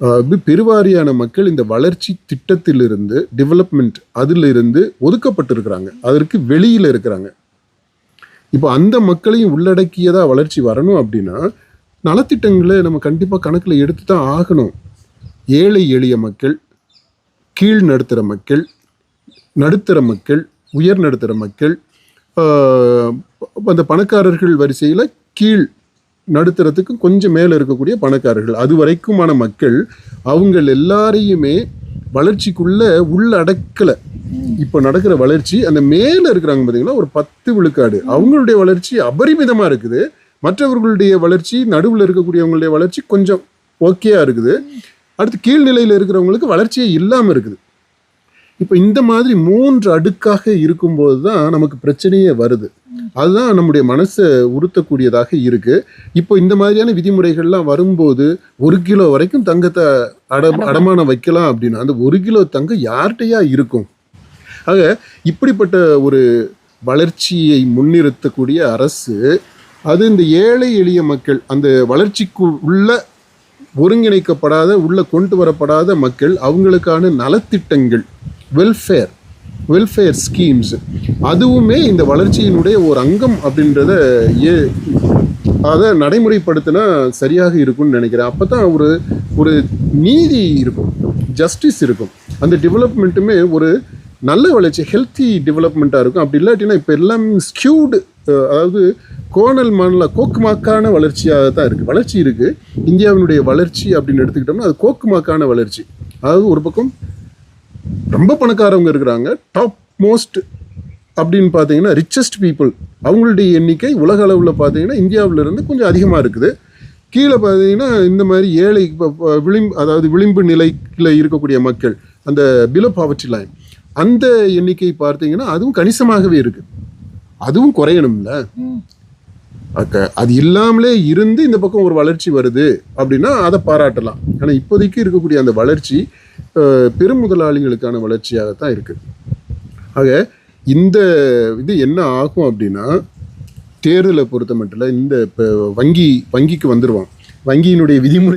அஹ் பெருவாரியான மக்கள் இந்த வளர்ச்சி திட்டத்திலிருந்து டெவலப்மெண்ட் அதிலிருந்து ஒதுக்கப்பட்டிருக்கிறாங்க. அதற்கு வெளியில் இருக்கிறாங்க. இப்போ அந்த மக்களையும் உள்ளடக்கியதாக வளர்ச்சி வரணும் அப்படின்னா நலத்திட்டங்களை நம்ம கண்டிப்பாக கணக்கில் எடுத்து தான் ஆகணும். ஏழை எளிய மக்கள் கீழ் நடுத்தர மக்கள் நடுத்தர மக்கள் உயர் நடுத்தர மக்கள் அந்த பணக்காரர்கள் வரிசையில் கீழ் நடுத்தரத்துக்கும் கொஞ்சம் மேலே இருக்கக்கூடிய பணக்காரர்கள். அது வரைக்குமான மக்கள் அவங்க எல்லாரையுமே வளர்ச்சிக்குள்ள உள்ளடக்கலை. இப்போ நடக்கிற வளர்ச்சி அந்த மேலே இருக்கிறாங்க பார்த்தீங்களா ஒரு பத்து விழுக்காடு. அவங்களுடைய வளர்ச்சி அபரிமிதமாக இருக்குது. மற்றவர்களுடைய வளர்ச்சி நடுவில் இருக்கக்கூடியவங்களுடைய வளர்ச்சி கொஞ்சம் ஓகேயா இருக்குது. அடுத்து கீழ்நிலையில் இருக்கிறவங்களுக்கு வளர்ச்சியே இல்லாமல் இருக்குது. இப்போ இந்த மாதிரி மூன்று அடுக்காக இருக்கும்போது தான் நமக்கு பிரச்சனையே வருது. அதுதான் நம்முடைய மனசை உறுத்தக்கூடியதாக இருக்கு. இப்போ இந்த மாதிரியான விதிமுறைகள்லாம் வரும்போது ஒரு கிலோ வரைக்கும் தங்கத்தை அட அடமானம். வைக்கலாம் அப்படின்னா அந்த ஒரு கிலோ தங்கம் யார்கிட்டயா இருக்கும்? ஆக இப்படிப்பட்ட ஒரு வளர்ச்சியை முன்னிறுத்தக்கூடிய அரசு அது இந்த ஏழை எளிய மக்கள் அந்த வளர்ச்சிக்கு உள்ள ஒருங்கிணைக்கப்படாத உள்ள கொண்டு வரப்படாத மக்கள் அவங்களுக்கான நலத்திட்டங்கள் வெல்ஃபேர் வெல்ஃபேர் ஸ்கீம்ஸ் அதுவுமே இந்த வளர்ச்சியினுடைய ஒரு அங்கம் அப்படின்றத ஏ அதை நடைமுறைப்படுத்தினா சரியாக இருக்கும்னு நினைக்கிறேன். அப்போ தான் ஒரு ஒரு நீதி இருக்கும். ஜஸ்டிஸ் இருக்கும். அந்த டெவலப்மெண்ட்டுமே ஒரு நல்ல வளர்ச்சி ஹெல்த்தி டெவலப்மெண்ட்டாக இருக்கும். அப்படி இல்லாட்டினா இப்போ எல்லாம் ஸ்கியூடு அதாவது கோணல் மாநில கோக்குமாக்கான வளர்ச்சியாக தான் இருக்குது வளர்ச்சி இருக்குது இந்தியாவினுடைய வளர்ச்சி அப்படின்னு எடுத்துக்கிட்டோம்னா அது கோக்குமாக்கான வளர்ச்சி. அதாவது ஒரு பக்கம் ரொம்ப பணக்காரவங்க இருக்கிறாங்க. டாப் மோஸ்ட் அப்படின்னு பார்த்தீங்கன்னா ரிச்சஸ்ட் பீப்புள் அவங்களுடைய எண்ணிக்கை உலக அளவில் பார்த்தீங்கன்னா இந்தியாவிலேருந்து கொஞ்சம் அதிகமாக இருக்குது. கீழே பார்த்தீங்கன்னா இந்த மாதிரி ஏழை ப- விளிம்பு அதாவது விளிம்பு நிலையில் இருக்கக்கூடிய மக்கள் அந்த பிலோ பாவர்ட்டி லைன் அந்த எண்ணிக்கை பார்த்தீங்கன்னா அதுவும் கணிசமாகவே இருக்குது அதுவும் குறையணும்ல? அது இல்லாமலே இருந்து இந்த பக்கம் ஒரு வளர்ச்சி வருது அப்படின்னா அதை பாராட்டலாம். ஆனால் இப்போதைக்கு இருக்கக்கூடிய அந்த வளர்ச்சி பெருமுதலாளிகளுக்கான பெரும் முதலாளிகளுக்கான வளர்ச்சியாகத்தான் இருக்குது ஆக இந்த இது என்ன ஆகும் அப்படின்னா தேர்தலை பொறுத்த மட்டும் இந்த இப்போ வங்கி வங்கிக்கு வந்துடுவான் வங்கியினுடைய விதிமுறை